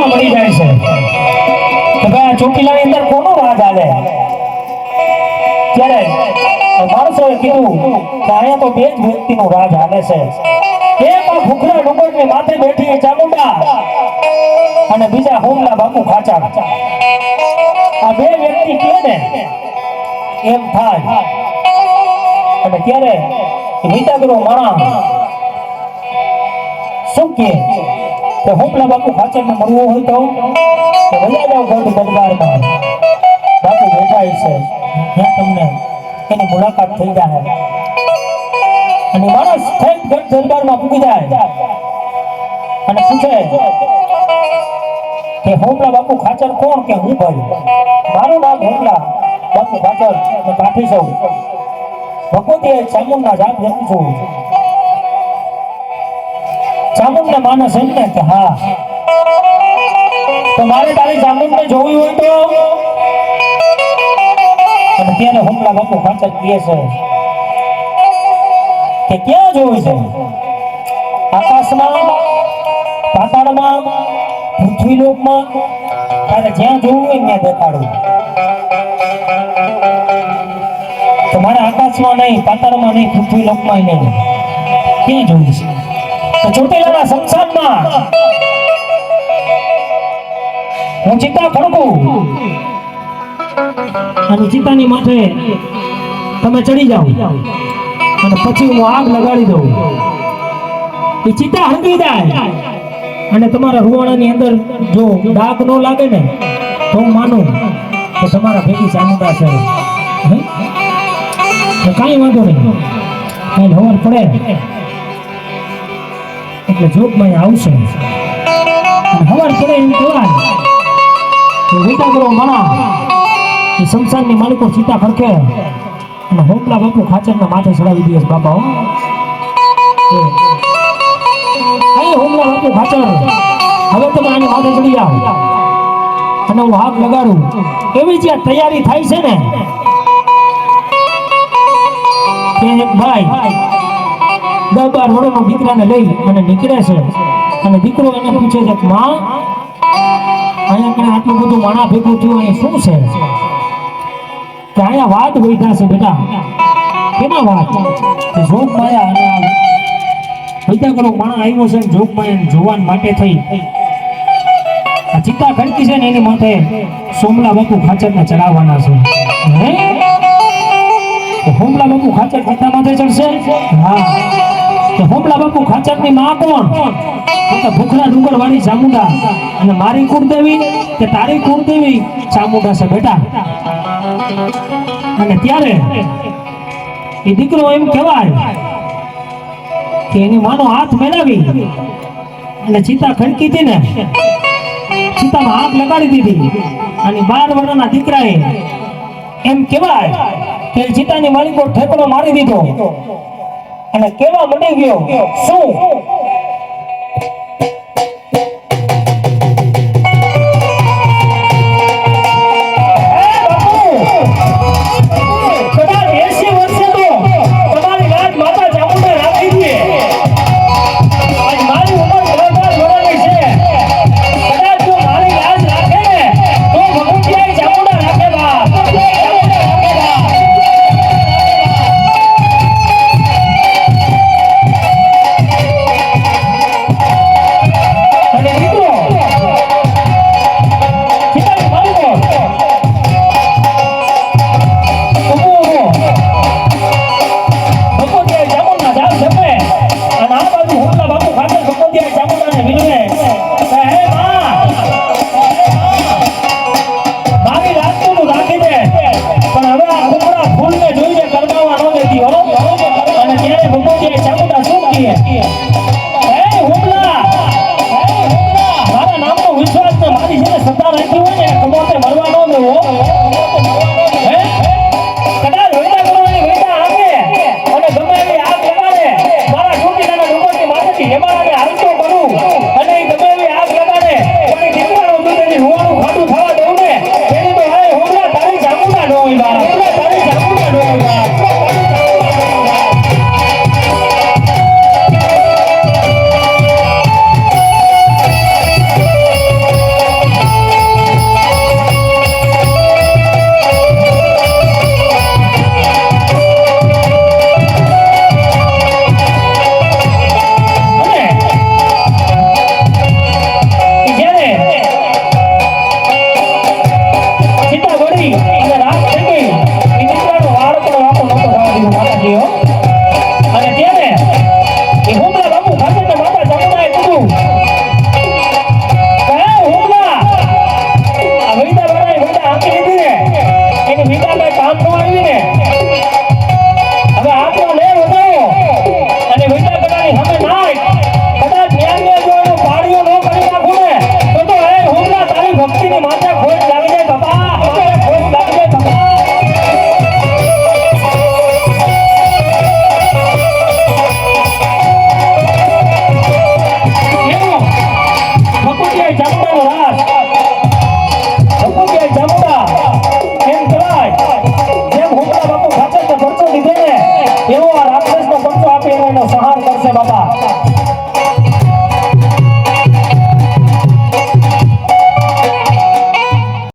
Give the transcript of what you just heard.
પૂછવા મળી જાય છે. કે ભાઈ આ ચોટીલાની અંદર કોનો રાજ આવે? ત્યારે માણસોએ કીધું કે અહીંયા તો બે જ વ્યક્તિનો રાજ હાલે છે. એક આ ભૂખરા ડુંગરની માથે બેઠી ચામુંડા અને બીજા હોમલા બાપુ ખાચા. આ બે વ્યક્તિ કે ને એમ થાય. અને ત્યારે વિતાગરો માણા શું કે કે હોપલા બાપુ ખાચરને મળવું હોય તો? તો વયા જાઓ ગઢ દરબારમાં. બાપુ બેઠા છે ત્યાં તમને એની મુલાકાત થઈ જાય અને માણસ થઈ ગઢ દરબારમાં પૂગી જાય. અને પૂછે કે હોપલા બાપુ ખાચર કોણ કે હું ભાઈ? મારું નામ હોપલા. બાપુ ખાચર કાઠી છું. ભગવતી ચામુંડના જાપ જપું છું. ચામુંડને માનસ એમ કે હા. તો મારે તારી ચામુંડને જોવી હોય તો? અને ત્યારે હોમલા બાપુ ખાચર કહે છે. કે ક્યાં જોવી છે? આકાશમાં, પાતાળમાં, પૃથ્વીલોકમાં? તારે જ્યાં જોવું હોય ત્યાં દેખાડું. તો મારે આકાશમાં નહીં, પાતાળમાં નહીં, પૃથ્વીલોકમાં નહીં. ક્યાં જોવું છે? ચોટીલાના સંસારમાં. હું ચિતા ખડકું અને ચિતાની માથે તમે ચડી જાઓ. અને પછી હું આગ લગાડી દઉં. એ ચિત્તા હળગી જાય. અને તમારા રૂવાણાની અંદર જો ડાક ન લાગે ને, તો હું માનું કે તમારા ભેગી ચામુંડા છે. કાંઈ વાંધો નહીં. કાંઈ ખબર પડે. એટલે જોગમાં આવશે. ખબર પડે એમ કહેવાય કે વિતાગરો મણા, એ સંસારની માલિકો સીતા ફરકે. અને હોમલા બાપુ ખાચરના માથે ચડાવી દે બાપા, હો. હોમલા બાપુ ખાચર, હવે તમે આની માથે ચડી જાઓ. અને હું હાથ લગાડું. એવી જ્યાં તૈયારી થાય છે ને. એક ભાઈ દસ બાર વર્ષનો દીકરાને લઈ અને નીકળે છે. અને દીકરો એને પૂછે છે માં, અહીંયા કણે આટલું બધું માણા ભેગું થયું અહીં શું છે? કે અહીંયા વાત વૈધા છે બેટા. કેના વાત? જોગ માયા અને વૈધા કરો માણા આવ્યો છે જોગ માયા જોવાન માટે થઈ. આ ચિત્તા ખડકી છે ને એની માથે સોમલા બાપુ ખાચરને ચડાવવાના છે. હે? હોમલા બાપુ ખાચર ચિત્તા માથે ચડશે? હા. હોમલા બાપુ ખાચરની માં કોણ? ભૂખરા ડુંગર વાળી ચામુંડા. અને મારી કુળદેવી કે તારી કુળદેવી ચામુંડા છે બેટા. અને ત્યારે એ દીકરો એમ કહેવાય કે એની માનો હાથ મેળાવી અને ચિતા ખડકી હતી ને, ચિતામાં હાથ લગાડી દીધી. અને બાર વર્ષના દીકરાએ એમ કહેવાય કે ચિતાની માલિકો ઠેકડો મારી દીધો. અને કેવા મટી ગયો? શું? Hey, Amen.